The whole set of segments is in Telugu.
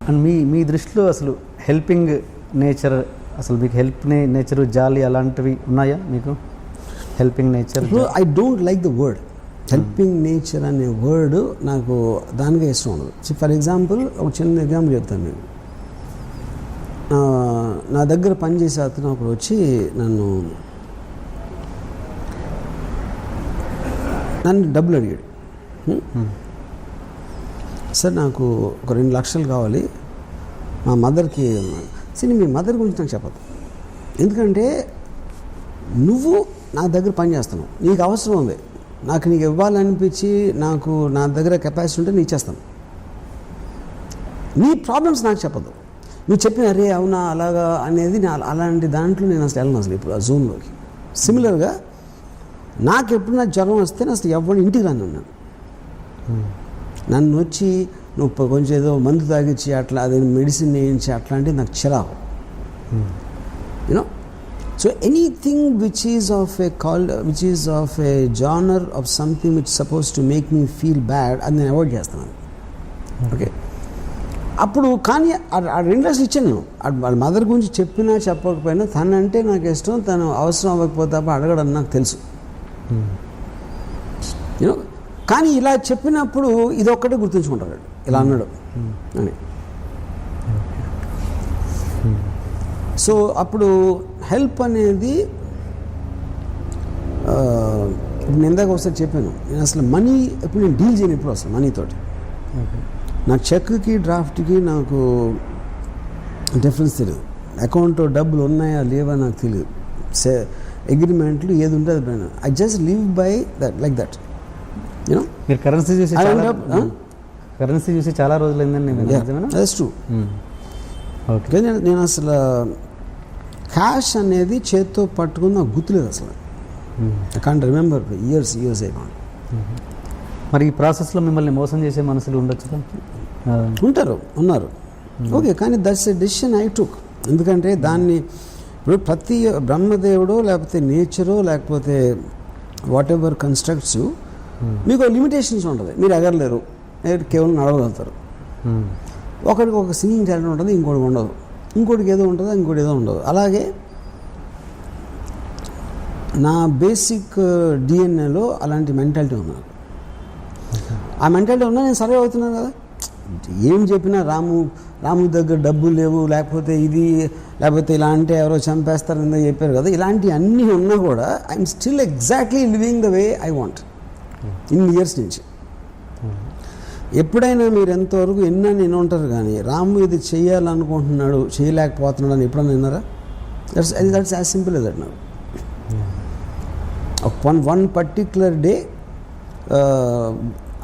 అండ్ మీ మీ దృష్టిలో అసలు హెల్పింగ్ నేచర్ అసలు మీకు హెల్ప్ నేచర్ జాలి అలాంటివి ఉన్నాయా మీకు? Helping nature I don't like the word. Helping nature అనే వర్డ్ నాకు దానికే ఇష్టం ఉండదు. ఫర్ ఎగ్జాంపుల్ ఒక చిన్న ఎగ్జాంపుల్ చెప్తాను మీకు నా- దగ్గర పనిచేసే అతను ఒకడు వచ్చి నన్ను నన్ను డబ్బులు అడిగాడు? సార్ నాకు ఒక రెండు లక్షలు కావాలి. మా మదర్కి సరే మీ మదర్ గురించి నాకు చెప్పదు ఎందుకంటే నువ్వు నా దగ్గర పని చేస్తున్నావు. నీకు అవసరం ఉంది. నాకు నీకు ఇవ్వాలనిపించి నాకు నా దగ్గర కెపాసిటీ ఉంటే నీకు ఇచ్చేస్తాను. నీ ప్రాబ్లమ్స్ నాకు చెప్పదు నువ్వు చెప్పిన అరే అవునా అలాగా అనేది నా అలాంటి దాంట్లో నేను అసలు వెళ్ళను అసలు ఇప్పుడు ఆ జోన్లోకి సిమిలర్గా నాకు ఎప్పుడైనా జ్వరం వస్తే నేను అసలు ఎవరి ఇంటికి రాను నేను నన్ను వచ్చి నువ్వు కొంచెం ఏదో మందు తాగించి అట్లా అదే మెడిసిన్ వేయించి అట్లాంటివి నాకు చిరాకు you know so anything which is of a call which is of a genre of something which suppose to make me feel bad అది నేను అవాయిడ్ చేస్తున్నాను. ఓకే అప్పుడు కానీ ఆ- రెండు లక్షలు ఇచ్చాను నేను. వాళ్ళ మదర్ గురించి చెప్పినా చెప్పకపోయినా తనంటే నాకు ఇష్టం తను అవసరం అవ్వకపోతే అడగడం నాకు తెలుసు. యూనో కానీ ఇలా చెప్పినప్పుడు ఇది ఒక్కటే గుర్తుంచుకుంటాడు. ఇలా అన్నాడు. అని. సో అప్పుడు హెల్ప్ అనేది ఇప్పుడు నేను ఇందాక ఒకసారి చెప్పాను. నేను అసలు మనీ ఎప్పుడు నేను డీల్ చేయను ఎప్పుడు అసలు మనీతోటి. నా చెక్కి డ్రాఫ్ట్కి నాకు డిఫరెన్స్ తెలియదు అకౌంట్లో డబ్బులు ఉన్నాయా లేవా నాకు తెలియదు సే అగ్రిమెంట్లు ఏది ఉంటే అది I just live by that like that you know మీరు కరెన్సీ చూసి? కరెన్సీ చూసి చాలా నిజమేనా? దట్స్ ట్రూ ఓకే నేను- నేను అసలు క్యాష్ అనేది చేత్తో పట్టుకుని నాకు గుర్తులేదు అసలు. I can't remember years years అయిపోయింది మరి ఈ ప్రాసెస్లో మిమ్మల్ని మోసం చేసే మనుషులు ఉండొచ్చు ఉంటారు ఉన్నారు. ఓకే కానీ that's a decision I took ఎందుకంటే దాన్ని ఇప్పుడు ప్రతి బ్రహ్మదేవుడు లేకపోతే నేచరు లేకపోతే వాట్ ఎవర్ కన్స్ట్రక్ట్స్ మీకు లిమిటేషన్స్ ఉంటుంది. మీరు ఎగరలేరు కేవలం నడవగలుగుతారు. ఒకరికి ఒక సింగింగ్ టాలెంట్ ఉంటుంది ఇంకోటి ఉండదు. ఇంకోటికి ఏదో ఉంటుంది ఇంకోటి ఏదో ఉండదు. అలాగే నా బేసిక్ డిఎన్ఏలో uh, అలాంటి మెంటాలిటీ ఉన్నారు ఆ మెంటాలిటీ ఉన్నా నేను సర్వే అవుతున్నాను కదా. ఏం చెప్పినా రాము రాము దగ్గర డబ్బులు లేవు లేకపోతే ఇది లేకపోతే ఇలా అంటే ఎవరో చంపేస్తారని చెప్పారు కదా. ఇలాంటివి అన్నీ ఉన్నా కూడా I'm still exactly living the way I want in years నుంచి. ఎప్పుడైనా మీరు ఎంతవరకు ఎన్నా నేను ఉంటారు కానీ రాము ఇది చేయాలనుకుంటున్నాడు చేయలేకపోతున్నాడు అని ఎప్పుడైనా విన్నారా? That's that's as simple as that నాకు one one particular day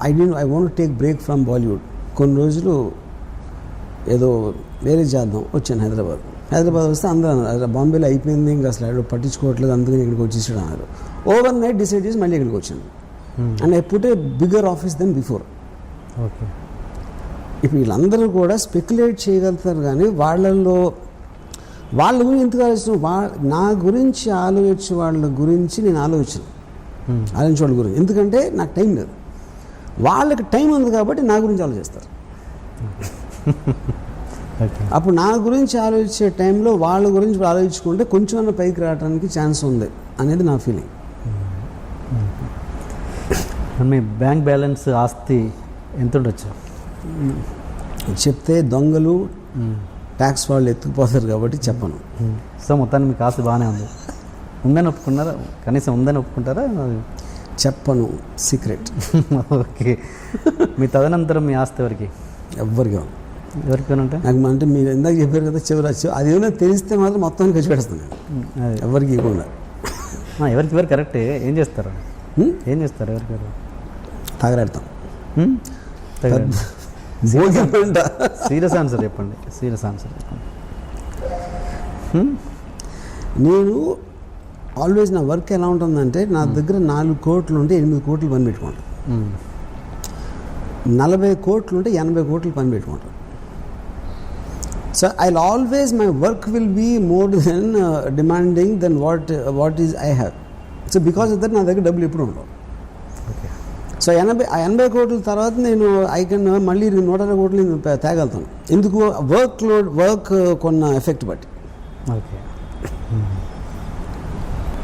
I didn't I want take break from Bollywood కొన్ని రోజులు ఏదో వేరే చేద్దాం వచ్చాను హైదరాబాద్. హైదరాబాద్ వస్తే అందరూ అన్నారు "అరే, బాంబేలో అయిపోయింది ఇంకా అసలు పట్టించుకోవట్లేదు అందుకని ఇక్కడికి వచ్చేసాడు అన్నారు. ఓవర్ నైట్ డిసైడ్ చేసి మళ్ళీ ఇక్కడికి వచ్చాను. And I put a bigger office than before okay ఇప్పుడు వీళ్ళందరూ కూడా స్పెక్యులేట్ చేయగలుగుతారు కానీ వాళ్ళల్లో వాళ్ళ గురించి ఎందుకు ఆలోచన వా నా గురించి ఆలోచించే వాళ్ళ గురించి నేను ఆలోచించను ఆలోచించే వాళ్ళ గురించి. ఎందుకంటే నాకు టైం లేదు. వాళ్ళకి టైం ఉంది కాబట్టి నా గురించి ఆలోచిస్తారు. అప్పుడు నా గురించి ఆలోచించే టైంలో వాళ్ళ గురించి ఆలోచించుకుంటే కొంచెం పైకి రావడానికి ఛాన్స్ ఉంది అనేది నా ఫీలింగ్ మీ బ్యాంక్ బ్యాలెన్స్ ఆస్తి ఎంత ఉండొచ్చు చెప్తే దొంగలు ట్యాక్స్ వాళ్ళు ఎత్తుకుపోతారు కాబట్టి చెప్పను. సో మొత్తానికి మీకు ఆస్తి బాగానే ఉంది. ఉందని ఒప్పుకున్నారా? కనీసం ఉందని ఒప్పుకుంటారా? చెప్పను సీక్రెట్ ఓకే. మీ తదనంతరం మీ ఆస్తి ఎవరికి? ఎవరికి అంటే నాకు అంటే మీరు ఇందాక చెప్పారు కదా చివరి అది ఏమైనా తెలిస్తే మాత్రం మొత్తం ఖర్చు పెడతాను నేను. అదే. ఎవరికి ఇవ్వకుండా. ఎవరికి ఎవరు కరెక్టే ఏం. చేస్తారు? ఏం చేస్తారు ఎవరికి తాగరాడతాం. సీరియస్ ఆన్సర్ చెప్పండి. సీరియస్ ఆన్సర్ చెప్పండి? నేను ఆల్వేస్ నా వర్క్ ఎలా ఉంటుందంటే నా దగ్గర నాలుగు కోట్లు ఉంటే ఎనిమిది కోట్లు పని పెట్టుకుంటాను. నలభై కోట్లు ఉంటే ఎనభై కోట్లు పని పెట్టుకుంటాను so I always my work will be more than demanding than what what is I have so because of that నా దగ్గర డబ్బులు ఎప్పుడు ఉండవు. సో ఎనభై ఆ ఎనభై కోట్ల తర్వాత నేను ఐ కెన్ మళ్ళీ నూట ఇరవై కోట్లు నేను తేగలుగుతాను. ఎందుకు? వర్క్ లోడ్ వర్క్ కొన్న ఎఫెక్ట్ బట్టి. ఓకే.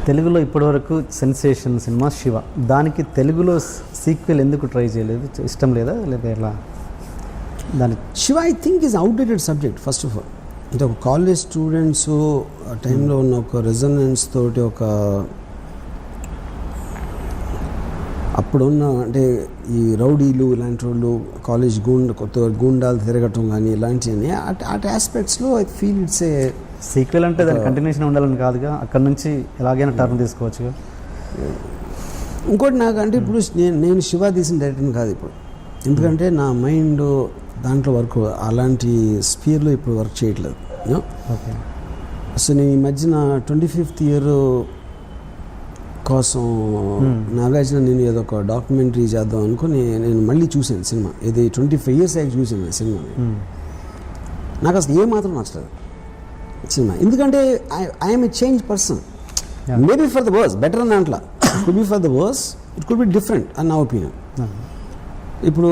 తెలుగులో ఇప్పటివరకు సెన్సేషన్ సినిమా శివ. దానికి తెలుగులో సీక్వెల్ ఎందుకు ట్రై చేయలేదు? ఇష్టం లేదా? లేదా ఎలా? దాని Shiva I think is outdated subject first of all అంటే ఒక కాలేజ్ స్టూడెంట్స్ టైంలో ఉన్న ఒక రెజనెన్స్ తోటి ఒక అప్పుడున్న అంటే ఈ రౌడీలు ఇలాంటి వాళ్ళు కాలేజ్ గూండ కొత్త గూండాలు తిరగటం కానీ ఇలాంటివన్నీ at ఆస్పెక్ట్స్లో I feel it's a sequel అంటే దాని కంటిన్యూషన్ ఉండాలని కాదుగా. అక్కడ నుంచి ఎలాగైనా టర్న్ తీసుకోవచ్చు ఇంకోటి నాకు అంటే ఇప్పుడు నేను నేను శివ తీసిన డైరెక్టర్ని కాదు ఇప్పుడు. ఎందుకంటే నా మైండ్ దాంట్లో వర్క్ అలాంటి స్పియర్లో ఇప్పుడు వర్క్ చేయట్లేదు సో నేను ఈ మధ్యన ట్వంటీ ఫిఫ్త్ ఇయర్ కోసం Hmm. నాగార్జున నేను ఏదో ఒక డాక్యుమెంటరీ చేద్దాం అనుకుని నేను మళ్ళీ చూశాను సినిమా. ఇది ట్వంటీ ఫైవ్ ఇయర్స్ అయ్యాక చూశాను ఆ సినిమాని నాకు అసలు ఏ మాత్రం నచ్చలేదు సినిమా. ఎందుకంటే I'm a change person. Maybe for the worse better అని అంట్లా could be for the worse it could be different అని నా ఒపీనియన్ ఇప్పుడు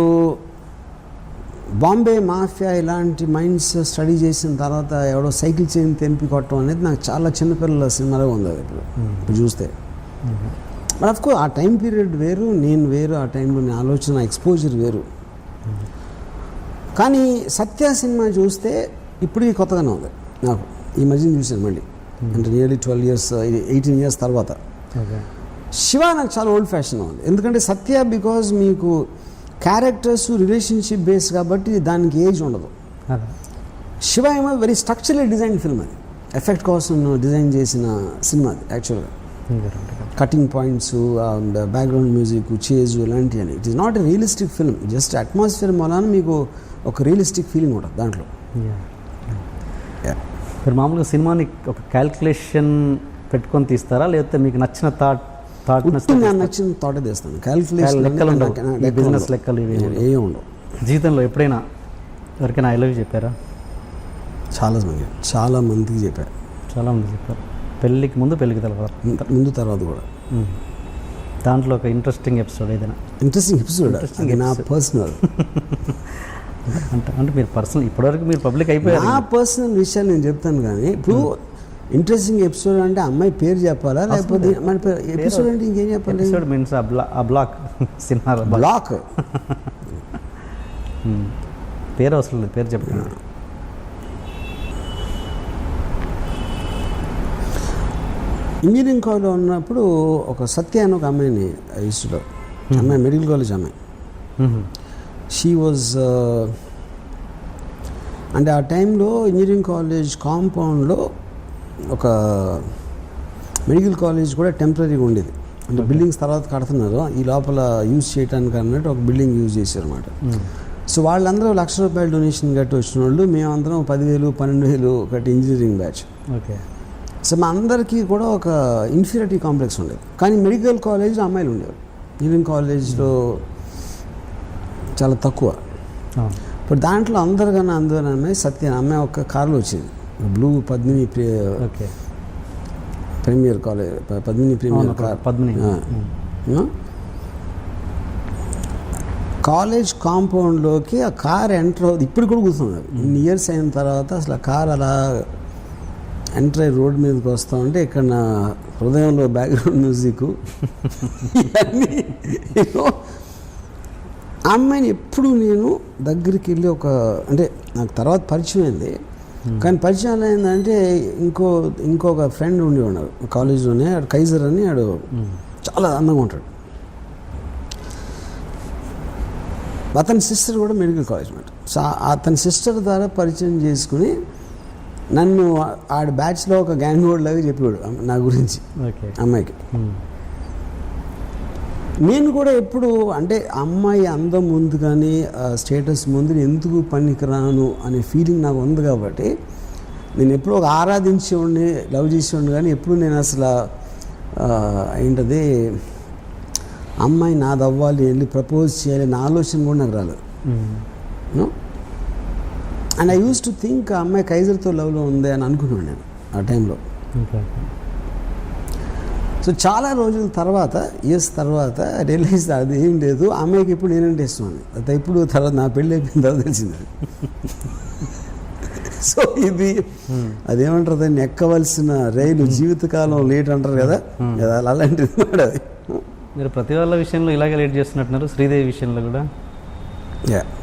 బాంబే మాఫియా ఇలాంటి మైండ్స్ స్టడీ చేసిన తర్వాత ఎవడో సైకిల్ చైన్ తెంపి కొట్టడం అనేది నాకు చాలా చిన్నపిల్లల సినిమాలో ఉంది అది ఇప్పుడు. ఇప్పుడు చూస్తే. బట్ ఆఫ్ కోర్స్ ఆ టైం పీరియడ్ వేరు నేను వేరు ఆ టైంలో నా ఆలోచన ఎక్స్పోజర్ వేరు. కానీ సత్య సినిమా చూస్తే ఇప్పటికీ కొత్తగానే ఉంది. నాకు ఈ మధ్యన చూశాను మళ్ళీ. అంటే nearly twelve years eighteen years తర్వాత. శివ నాకు చాలా ఓల్డ్ ఫ్యాషన్ ఉంది. ఎందుకంటే సత్య బికాజ్ మీకు క్యారెక్టర్స్ రిలేషన్షిప్ బేస్ కాబట్టి దానికి ఏజ్ ఉండదు. శివ ఏమో వెరీ స్ట్రక్చరల్ డిజైన్ ఫిల్మ్ అది. ఎఫెక్ట్ కోసం డిజైన్ చేసిన సినిమా అది యాక్చువల్గా cutting points background music chase ఇలాంటివన్నీ it is not a realistic film just atmosphere మూలాన మీకు ఒక రియలిస్టిక్ ఫీలింగ్ ఉంటుంది దాంట్లో. మీరు మామూలుగా సినిమాని ఒక క్యాల్కులేషన్ పెట్టుకొని తీస్తారా? లేకపోతే మీకు నచ్చిన థాట్ థాట్ నాకు నచ్చిన తోట తీస్తాను. క్యాల్కులేషన్ లెక్కలు ఉండవు. business లెక్కలు ఇవి ఏ ఉండవు. జీవితంలో ఎప్పుడైనా ఎవరికైనా ఐ లవ్ చెప్పారా? చాలా మంది చాలా మందికి చెప్పారు. చాలా మంది చెప్పారు. పెళ్ళికి ముందు పెళ్ళికి తర్వాత ముందు తర్వాత కూడా. దాంట్లో ఒక ఇంట్రెస్టింగ్ ఎపిసోడ్ ఏదైనా. ఇంట్రెస్టింగ్ ఎపిసోడ్ నా. పర్సనల్ అంటే అంటే మీరు పర్సనల్ ఇప్పటివరకు మీరు పబ్లిక్ అయిపోయారు నా పర్సనల్ విషయాలు నేను చెప్తాను కానీ ఇప్పుడు ఇంట్రెస్టింగ్ ఎపిసోడ్ అంటే అమ్మాయి పేరు చెప్పాలా? లేకపోతే మన ఎపిసోడ్ అంటే ఇంకేం చెప్పాలి? ఎపిసోడ్ మీన్స్ ఆ బ్లా ఆ బ్లాక్ సినిమా బ్లాక్. పేరు అవసరం లేదు పేరు చెప్పండి ఇంజనీరింగ్ కాలేజ్లో ఉన్నప్పుడు ఒక సత్య అని ఒక అమ్మాయిని ఇష్టలో అమ్మాయి మెడికల్ కాలేజ్ అమ్మాయి. మ్మ్. షీ వాజ్ అంటే ఆ టైంలో ఇంజనీరింగ్ కాలేజ్ కాంపౌండ్లో ఒక మెడికల్ కాలేజ్ కూడా టెంపరీగా ఉండేది. అంటే బిల్డింగ్స్ తర్వాత కడుతున్నారు. ఈ లోపల యూజ్ చేయడానికి అన్నట్టు ఒక బిల్డింగ్ యూజ్ చేశారు అనమాట మ్మ్. సో వాళ్ళందరూ లక్ష రూపాయల డొనేషన్ కట్టి వచ్చిన వాళ్ళు మేమందరం పదివేలు పన్నెండు వేలు కట్టి ఇంజనీరింగ్ బ్యాచ్. ఓకే. సో మా అందరికీ కూడా ఒక ఇన్ఫీరియారిటీ కాంప్లెక్స్ ఉండేది. కానీ మెడికల్ కాలేజ్లో అమ్మాయిలు ఉండేవారు ఇంజనీరింగ్ కాలేజ్లో చాలా తక్కువ. ఇప్పుడు దాంట్లో అందరికన్నా అందరూ అమ్మాయి సత్య అమ్మాయి ఒక కార్లో వచ్చింది. Blue Padmini premier college Padmini premier car. Padmini. College కాంపౌండ్లోకి ఆ కార్ ఎంటర్ అవుతుంది ఇప్పుడు కూడా కూర్చున్నారు ఇన్ని ఇయర్స్ అయిన తర్వాత అసలు ఆ కార్ అలా ఎంటర్ అయ్యి రోడ్ మీదకి వస్తా ఉంటే ఇక్కడ నా హృదయంలో బ్యాక్గ్రౌండ్ మ్యూజిక్ ఆ అమ్మాయిని ఎప్పుడు నేను దగ్గరికి వెళ్ళి ఒక అంటే నాకు తర్వాత పరిచయం అయింది. కానీ పరిచయం ఏంటంటే ఇంకో ఇంకొక ఫ్రెండ్ ఉండి ఉన్నారు కాలేజ్లోనే ఆడు కైజర్ అని ఆడు మ్మ్. చాలా అందంగా ఉంటాడు. అతని సిస్టర్ కూడా మెడికల్ కాలేజ్ అనమాట సో అతని సిస్టర్ ద్వారా పరిచయం చేసుకుని నన్ను ఆడ బ్యాచ్లో ఒక గ్యాంగ్ లాగా చెప్పాడు అమ్మ- నా గురించి అమ్మాయికి మ్మ్. నేను కూడా ఎప్పుడు అంటే అమ్మాయి అందం ముందు కానీ స్టేటస్ ముందు ఎందుకు పనికిరాను అనే ఫీలింగ్ నాకు ఉంది కాబట్టి నేను ఎప్పుడు ఒక ఆరాధించేవాడిని లవ్ చేసేవాడిని కానీ ఎప్పుడు నేను అసలు ఏంటది అమ్మాయి నాది అవ్వాలి వెళ్ళి ప్రపోజ్ చేయాలి నా ఆలోచన కూడా నాకు రాలేదు మ్మ్. And I use to think ఆ అమ్మాయి కైజర్తో లవ్లో ఉంది అని అనుకున్నాను నేను ఆ టైంలో. సో చాలా రోజుల తర్వాత ఇయర్స్ తర్వాత రియలైజ్ అది ఏం లేదు. అమ్మాయికి ఇప్పుడు నేనంటే ఇష్టం అది ఇప్పుడు తర్వాత నా పెళ్ళి అయిపోయిన తర్వాత తెలిసింది అది. సో ఇది అదేమంటారు దాన్ని? ఎక్కవలసిన రైలు జీవితకాలం లేట్ అంటారు కదా? అలా- అలాంటిది మాట అది. మీరు ప్రతి వాళ్ళ విషయంలో ఇలాగే లేట్ చేస్తున్నట్టున్నారు శ్రీదేవి విషయంలో కూడా? Yeah Hmm?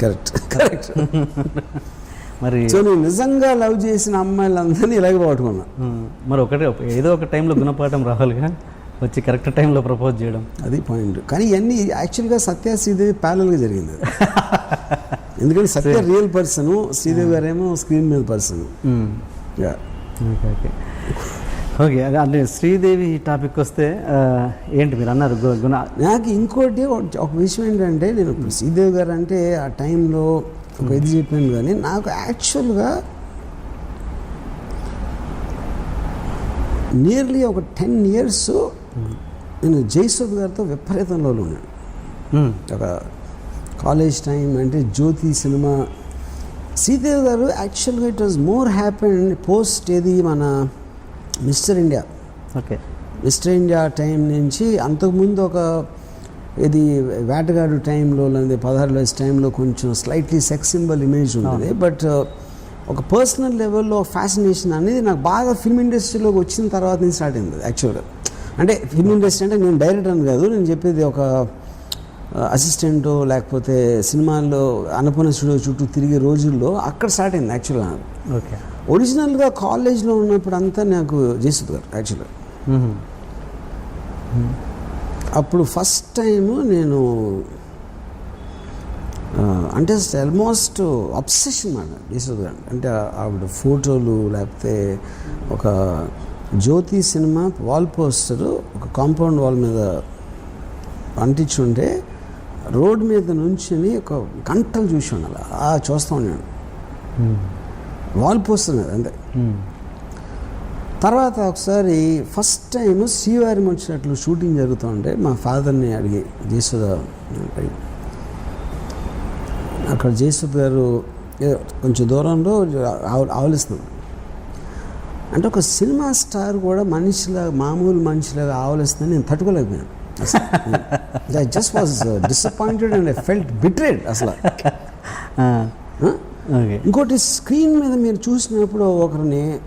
కరెక్ట్ కరెక్ట్ మరి సో నేను నిజంగా లవ్ చేసిన అమ్మాయిలందరినీ ఇలాగే పట్టుకున్నా. ఉమ్, మరి ఒకటే ఏదో ఒక టైంలో గుణపాఠం రావాలిగా. వచ్చి కరెక్ట్ టైంలో ప్రపోజ్ చేయడం. అది పాయింట్. కానీ ఇవన్నీ యాక్చువల్గా సత్య శ్రీదేవి ప్యారల్గా జరిగింది. ఎందుకంటే సత్య రియల్ పర్సన్ శ్రీదేవి గారేమో స్క్రీన్ మీద పర్సన్ ఓకే ఓకే ఓకే అదే అంటే శ్రీదేవి టాపిక్ వస్తే ఏంటి మీరు అన్నారు గుణ? నాకు ఇంకోటి ఒక- విషయం ఏంటంటే నేను శ్రీదేవి గారు అంటే ఆ టైంలో ఒక ఇది చెప్పాను కానీ నాకు యాక్చువల్గా నియర్లీ ఒక టెన్ ఇయర్స్ నేను జైసూద్ గారితో విపరీతంలో ఉన్నాను. ఉమ్, ఒక కాలేజ్ టైం అంటే జ్యోతి సినిమా. శ్రీదేవి గారు యాక్చువల్గా it was more happen post ఏది మన Mister India. Okay. Mister India time నుంచి అంతకుముందు ఒక ఇది వేటగాడు టైంలో లేదా పదహారు వయసు టైంలో కొంచెం స్లైట్లీ సెక్స్ సింబల్ ఇమేజ్ ఉండేది. బట్ ఒక పర్సనల్ లెవెల్లో ఫ్యాసినేషన్ అనేది నాకు బాగా ఫిల్మ్ ఇండస్ట్రీలోకి వచ్చిన తర్వాత నుంచి స్టార్ట్ అయింది యాక్చువల్గా అంటే ఫిల్మ్ ఇండస్ట్రీ అంటే నేను డైరెక్టర్ అని కాదు నేను చెప్పేది ఒక అసిస్టెంట్ లేకపోతే సినిమాల్లో అన్నపూర్ణ స్టూడియో చుట్టూ తిరిగే రోజుల్లో అక్కడ స్టార్ట్ అయింది యాక్చువల్గా ఓకే. ఒరిజినల్గా కాలేజ్లో ఉన్నప్పుడు అంతా నాకు జయసుద్ గారు యాక్చువల్గా. అప్పుడు ఫస్ట్ టైం నేను అంటే ఆల్మోస్ట్ అబ్సెషన్ మాట జయసుద్ గారు. అంటే ఆవిడ ఫోటోలు లేకపోతే ఒక జ్యోతి సినిమా వాల్ పోస్టర్ ఒక కాంపౌండ్ వాల్ మీద అంటించుంటే రోడ్ మీద నుంచుని ఒక గంటలు చూసాను అలా ఆ చూస్తా ఉన్నాను. వాల్ మీద అంతే. తర్వాత ఒకసారి ఫస్ట్ టైం శ్రీవారి వచ్చినట్లు షూటింగ్ జరుగుతూ ఉంటే మా ఫాదర్ని అడిగి అడిగి అక్కడ జయసుధ గారు కొంచెం దూరంలో ఆవు ఆవులిస్తున్నాం అంటే ఒక సినిమా స్టార్ కూడా మనిషిలాగా మామూలు మనిషిలాగా ఆవులిస్తుందని నేను తట్టుకోలేకపోయాను. I just was disappointed and I felt betrayed అసలు. ఇంకోటి స్క్రీన్ మీద మీరు చూసినప్పుడు ఒకరిని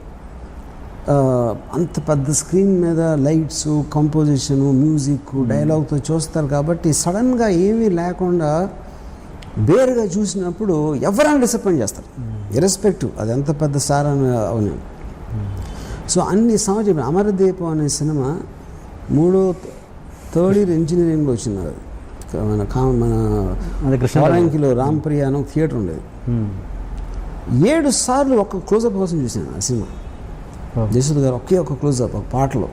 అంత పెద్ద స్క్రీన్ మీద లైట్స్ కంపోజిషను మ్యూజిక్ డైలాగ్తో చూస్తారు కాబట్టి సడన్గా ఏమీ లేకుండా బేరుగా చూసినప్పుడు ఎవరైనా డిసప్పాయింట్ చేస్తారు. ఇరెస్పెక్టివ్ అది ఎంత పెద్ద స్టార్ అని అవును. సో అన్ని సంవత్సరం అమరదీపం అనే సినిమా మూడో థర్డ్ ఇయర్ ఇంజనీరింగ్లో వచ్చింది. అది మన మన పోరాంకిలో రాంప్రియ అని ఒక థియేటర్ ఉండేది. ఏడు సార్లు ఒక క్లోజప్ కోసం చూసాను ఆ సినిమా. జయసుద్ గారు ఒకే ఒక క్లోజప్ ఒక పాటలో.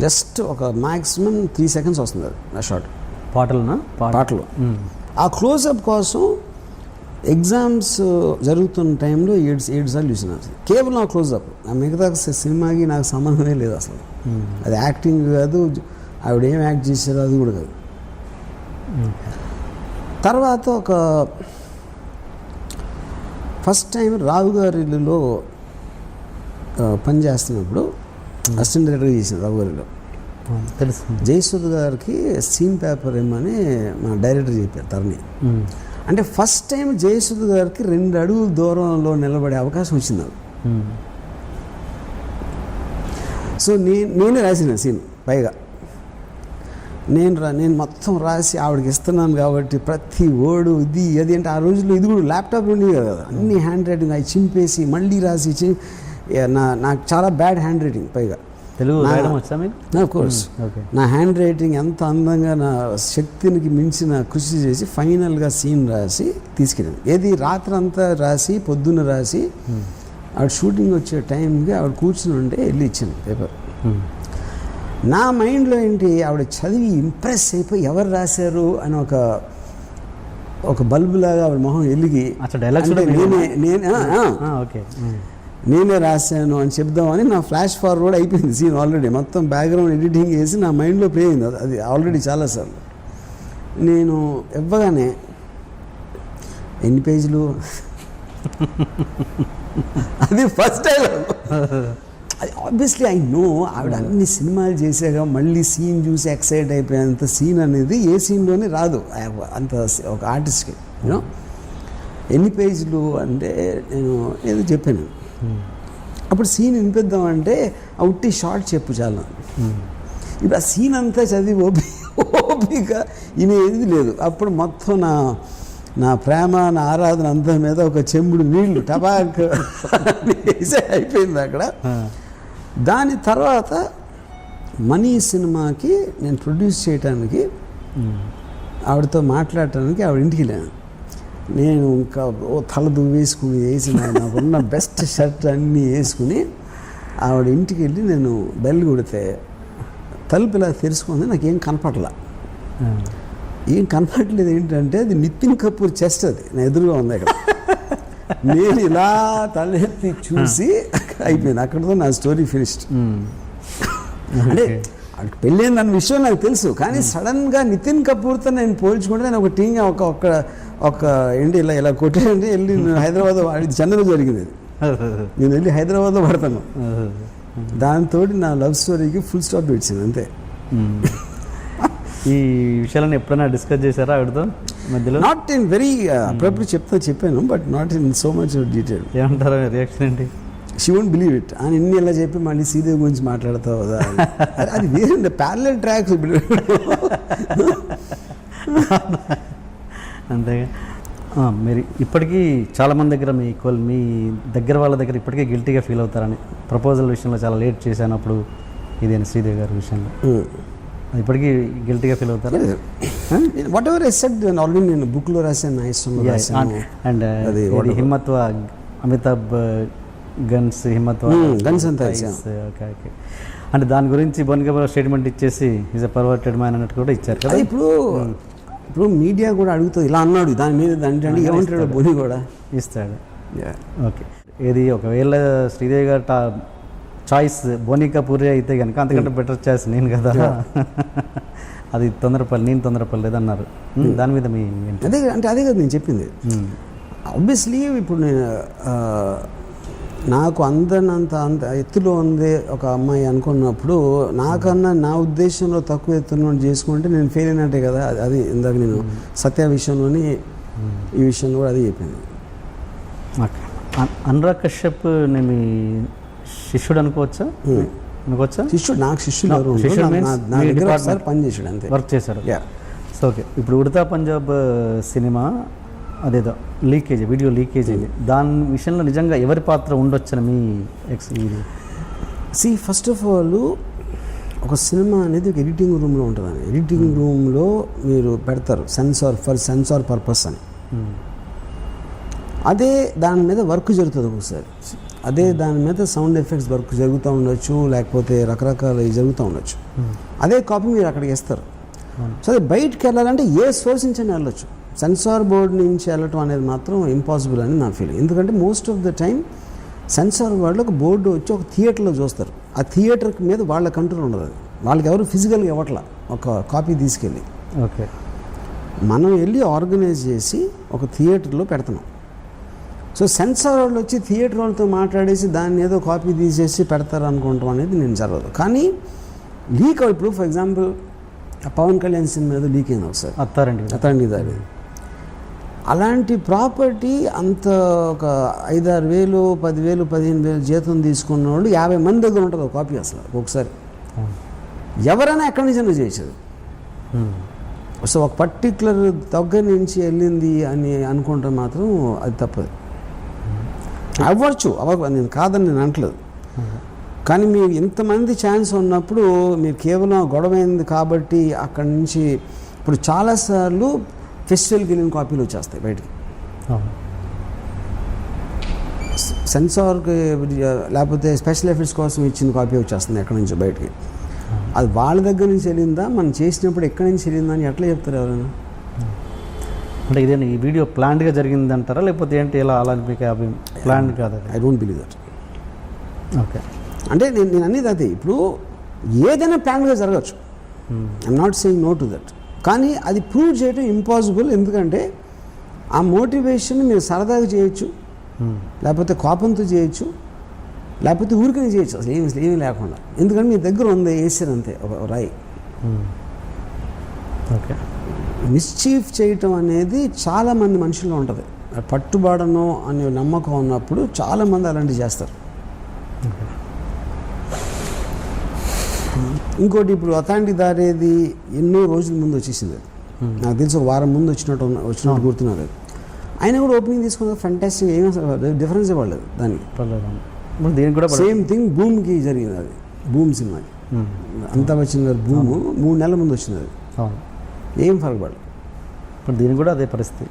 జస్ట్ ఒక మ్యాక్సిమం త్రీ సెకండ్స్ వస్తుంది అది ఆ షార్ట్ పాటలునా? పాట. పాటలో. ఆ క్లోజప్ కోసం ఎగ్జామ్స్ జరుగుతున్న టైంలో ఏడు ఏడు సార్లు చూసిన కేవలం ఆ క్లోజప్. ఆ మిగతా సినిమాకి నాకు సంబంధమే లేదు అసలు. అది యాక్టింగ్ కాదు ఆవిడ ఏం యాక్ట్ చేశారో అది కూడా కాదు. తర్వాత ఒక ఫస్ట్ టైం రావు గారి ఇల్లులో ఆ, పని చేస్తున్నప్పుడు అసిస్టెంట్ డైరెక్టర్ చేసిన రావు గారిలో తెలుసు. జయసుద్ గారికి సీన్ పేపర్ ఏమని మా డైరెక్టర్ చెప్పారు తరణి. అంటే ఫస్ట్ టైం జయసుద్ గారికి రెండు అడుగుల దూరంలో నిలబడే అవకాశం వచ్చింది నాకు. ఉమ్, సో నేను నేనే రాసిన సీన్ పైగా. నేను రా నేను మొత్తం రాసి ఆవిడకి ఇస్తున్నాను కాబట్టి ప్రతి ఓడు ఇది అది అంటే ఆ రోజుల్లో ఇది కూడా ల్యాప్టాప్ ఉండేది కదా. అన్ని హ్యాండ్ రైటింగ్ అవి చింపేసి మళ్ళీ రాసి నా నాకు చాలా బ్యాడ్ హ్యాండ్ రైటింగ్ పైగా. తెలుగు కోర్స్ నా హ్యాండ్ రైటింగ్ ఎంత అందంగా నా శక్తినికి మించిన కృషి చేసి ఫైనల్గా సీన్ రాసి తీసుకెళ్ళాను. ఏది రాత్రి అంతా రాసి పొద్దున్న రాసి ఆవిడ షూటింగ్ వచ్చే టైంకి ఆవిడ కూర్చుని ఉంటే వెళ్ళి ఇచ్చాను పేపర్ నా మైండ్లో ఏంటి? ఆవిడ చదివి ఇంప్రెస్ అయిపోయి ఎవరు రాశారు అని ఒక ఒక బల్బు లాగా ఆవిడ మొహం వెలిగి నేనే నేను ఓకే. నేనే రాశాను అని చెప్దామని నా ఫ్లాష్ ఫార్వర్డ్ అయిపోయింది సీన్ ఆల్రెడీ మొత్తం బ్యాక్గ్రౌండ్ ఎడిటింగ్ చేసి నా మైండ్లో ప్లే అయింది. అది- అది ఆల్రెడీ చాలాసార్లు నేను ఇవ్వగానే ఎన్ని పేజీలు అది ఫస్ట్ టైం అది ఆబ్వియస్లీ ఐ నో ఆవిడ అన్ని సినిమాలు చేసాక మళ్ళీ సీన్ చూసి ఎక్సైట్ అయిపోయేంత సీన్ అనేది ఏ సీన్లోనే రాదు. అంత ఒక ఆర్టిస్ట్కి యూనో ఎన్ని పేజీలు అంటే నేను ఏదో చెప్పాను. అప్పుడు సీన్ వినిపిద్దామంటే ఆ ఉట్టి షార్ట్ చెప్పు చాలా ఇప్పుడు ఆ సీన్ అంతా చదివి ఓపి ఓపిక వినేది లేదు. అప్పుడు మొత్తం నా నా ప్రేమ నా ఆరాధన అంతా మీద ఒక చెంబుడు నీళ్ళు టబాక్ వేసి అయిపోయింది అక్కడ. దాని తర్వాత మనీ సినిమాకి నేను ప్రొడ్యూస్ చేయడానికి ఆవిడతో మాట్లాడటానికి ఆవిడ ఇంటికి వెళ్ళాను. నేను ఇంకా ఓ తల దువ్వేసుకుని వేసి నా- నాకున్న బెస్ట్ షర్ట్ అన్నీ వేసుకుని ఆవిడ ఇంటికి వెళ్ళి నేను బెల్ కొడితే తలుపు ఇలా తెరుచుకుంది నాకేం కనపడలా. ఏం కనపడలేదు ఏంటంటే అది నితిన్ కపూర్ చెస్ట్ అది. నా ఎదురుగా ఉంది అక్కడ. నేను ఇలా తలెత్తి చూసి అయిపోయింది. అక్కడితో నా స్టోరీ ఫినిష్డ్ అంటే ఆవిడకి పెళ్ళైంది అన్న విషయం నాకు తెలుసు. కానీ సడన్గా నితిన్ కపూర్తో నేను పోల్చుకుంటే నేను ఒక టీం ఒక ఒక ఒక ఏంటి ఇలా ఇలా కొట్టేయండి వెళ్ళి నేను హైదరాబాద్ ఇది చెన్నైలో జరిగింది నేను వెళ్ళి హైదరాబాద్లో పడతాను. దాంతో నా లవ్ స్టోరీకి ఫుల్ స్టాప్ ఇచ్చింది అంతే. ఈ విషయాలను ఎప్పుడైనా డిస్కస్ చేశారా ఆవిడతో మధ్యలో? నాట్ ఇన్ వెరీ అప్పుడప్పుడు చెప్తా చెప్పాను but not in so much detail ఏమంటారా రియాక్షన్ ఏంటి? షీ వోంట్ బిలీవ్ ఇట్ అని ఇన్ని ఇలా చెప్పి మళ్ళీ శ్రీదేవి గురించి మాట్లాడతావు కదా. అది- వేరే ప్యారలల్ ట్రాక్స్ అంతేగా ఆ, మీరు ఇప్పటికీ చాలామంది దగ్గర మీ ఈక్వల్ మీ దగ్గర వాళ్ళ దగ్గర ఇప్పటికీ గిల్టీగా ఫీల్ అవుతారని ప్రపోజల్ విషయంలో చాలా లేట్ చేశాను అప్పుడు ఇదేనా శ్రీదేవి గారి విషయంలో. ఇప్పటికీ గిల్టీగా ఫీల్ అవుతారా? Whatever as said already నేను బుక్లో రాశాను నా ఇష్టంలో రాశాను. అండ్ అది. హిమ్మత్వ అమితాబ్ గన్స్ Hmm, guns అంతా. ఓకే ఓకే అంటే దాని గురించి బొనిగా స్టేట్మెంట్ ఇచ్చేసి ఈజ్ అ పర్వర్టెడ్ మ్యాన్ అన్నట్టు కూడా ఇచ్చారు కదా? ఇప్పుడు ఇప్పుడు మీడియా కూడా అడుగుతుంది ఇలా అన్నాడు దాని మీద దాని ఏమంటాడు బోని కూడా? ఇస్తాడు. ఓకే. ఏది ఒకవేళ శ్రీదేవి గారి చాయిస్ బోనికా పూరి అయితే కనుక అంతకంటే బెటర్ చాయిస్ నేను కదా. అది తొందరపల్లి నేను తొందరపల్లేదు అన్నారు. దాని మీద మీ అదే అంటే అదే కదా నేను చెప్పింది. ఆబ్వియస్లీ ఇప్పుడు నేను నాకు అందనంత అంత ఎత్తులో ఉంది ఒక అమ్మాయి అనుకున్నప్పుడు నాకన్నా నా ఉద్దేశంలో తక్కువ ఎత్తున చేసుకుంటే నేను ఫెయిల్ అయినట్టే కదా. అది- ఇందాక నేను సత్య విషయంలోని ఈ విషయంలో కూడా అదే చెప్పింది అనురాగ్ కశ్యప్ నేను శిష్యుడు అనుకోవచ్చా? Hmm. అనుకోవచ్చా? శిష్యుడు నాకు శిష్యుడు నా- దగ్గర. ఒకసారి పని చేశాడు అంతే. వర్క్ చేశారు. ఓకే ఇప్పుడు ఉడతా పంజాబ్ సినిమా అదేదో లీకేజ్ వీడియో లీకేజ్ అయింది దాని విషయంలో నిజంగా ఎవరి పాత్ర ఉండొచ్చని మీ ఎక్స్ సి ఫస్ట్ ఆఫ్ ఆల్ ఒక సినిమా అనేది ఒక ఎడిటింగ్ రూమ్లో ఉంటుందని ఎడిటింగ్ రూమ్లో మీరు పెడతారు సెన్సార్ ఫర్ సెన్సార్ పర్పస్ అని. అదే దాని మీద వర్క్ జరుగుతుంది ఒకసారి అదే దాని మీద సౌండ్ ఎఫెక్ట్స్ వర్క్ జరుగుతూ ఉండొచ్చు లేకపోతే రకరకాల జరుగుతూ ఉండొచ్చు. అదే కాపీ మీరు అక్కడికి ఇస్తారు సో అది బయటికి వెళ్ళాలంటే ఏ సోర్స్ నుంచి వెళ్ళొచ్చు. సెన్సార్ బోర్డ్ నుంచి వెళ్ళటం అనేది మాత్రం ఇంపాసిబుల్ అని నా ఫీలింగ్ ఎందుకంటే most of the time censor వాళ్ళు ఒక బోర్డు వచ్చి ఒక థియేటర్లో చూస్తారు. ఆ థియేటర్ మీద వాళ్ళ కంట్రోల్ ఉండదు అది. వాళ్ళకి ఎవరు ఫిజికల్గా ఇవ్వట్లా. ఒక కాపీ తీసుకెళ్ళి. ఓకే మనం వెళ్ళి ఆర్గనైజ్ చేసి ఒక థియేటర్లో పెడుతున్నాం. సో సెన్సార్ వాళ్ళు వచ్చి థియేటర్ వాళ్ళతో మాట్లాడేసి దాన్ని ఏదో కాపీ తీసేసి పెడతారు అనుకుంటాం అనేది నేను జరగదు. కానీ లీక్ ఇప్పుడు for example Pawan Kalyan cinema ఏదో లీక్ అయింది ఒకసారి. అత్తారండి అతన్ని దారి. అలాంటి ప్రాపర్టీ అంత ఒక ఐదారు వేలు పదివేలు పదిహేను వేలు జీతం తీసుకున్న వాళ్ళు యాభై మంది దగ్గర ఉంటుంది ఒక కాపీ అసలు ఒకసారి. ఎవరైనా ఎక్కడి నుంచైనా చేసేది. సో ఒక పర్టికులర్ దగ్గర నుంచి వెళ్ళింది అని అనుకుంటే మాత్రం అది తప్పదు. అవ్వచ్చు అవ్వ నేను కాదని నేను అంటలేదు కానీ మీరు ఇంతమంది ఛాన్స్ ఉన్నప్పుడు మీరు కేవలం గొడవైంది కాబట్టి అక్కడి నుంచి ఇప్పుడు చాలాసార్లు ఫెస్టివల్కి వెళ్ళిన కాపీలు వచ్చేస్తాయి బయటికి. సెన్సార్కి లేకపోతే స్పెషల్ ఎఫెక్ట్స్ కోసం ఇచ్చిన కాపీ వచ్చేస్తుంది ఎక్కడి నుంచి బయటికి. అది వాళ్ళ దగ్గర నుంచి వెళ్ళిందా? మనం చేసినప్పుడు ఎక్కడి నుంచి వెళ్ళిందా అని ఎట్లా చెప్తారు ఎవరైనా? అంటే ఇదే ఈ వీడియో ప్లాన్డ్గా జరిగింది అంటారా లేకపోతే ఏంటి ఇలా అలా మీకు అవి ప్లాన్డ్ కాదు? I don't believe that okay. అంటే నేను నేను అనేది అదే. ఇప్పుడు ఏదైనా ప్లాన్గా జరగచ్చు. I'm not saying no to that కానీ అది ప్రూవ్ చేయడం ఇంపాసిబుల్ ఎందుకంటే ఆ మోటివేషన్ మీరు సరదాగా చేయొచ్చు. లేకపోతే కోపంతో చేయొచ్చు. లేకపోతే ఊరికనే చేయొచ్చు. అసలు ఏమి ఏమీ లేకుండా. ఎందుకంటే మీ దగ్గర ఉంది వేసారు అంతే ఒక రాయి. ఓకే మిస్చీఫ్ చేయటం అనేది చాలామంది మనుషుల్లో ఉంటుంది. పట్టుబడను అనే నమ్మకం ఉన్నప్పుడు చాలామంది అలాంటివి చేస్తారు. ఇంకోటి ఇప్పుడు అథాంటి దారేది ఎన్నో రోజుల ముందు వచ్చేసింది అది. నాకు తెలిసి ఒక వారం ముందు వచ్చినట్టు వచ్చినట్టు గుర్తున్నది అది. ఆయన కూడా ఓపెనింగ్ తీసుకున్న ఫంటాస్టిక్ ఏమీ అసలు డిఫరెన్స్ ఇవ్వలేదు దానికి. దీనికి కూడా. సేమ్ థింగ్ భూమికి జరిగింది అది. భూమి సినిమాకి. అమితాబ్ బచ్చన్ గారి భూము మూడు నెలల ముందు వచ్చింది అది. ఏం ఫరక పడలేదు. ఇప్పుడు దీనికి కూడా అదే పరిస్థితి.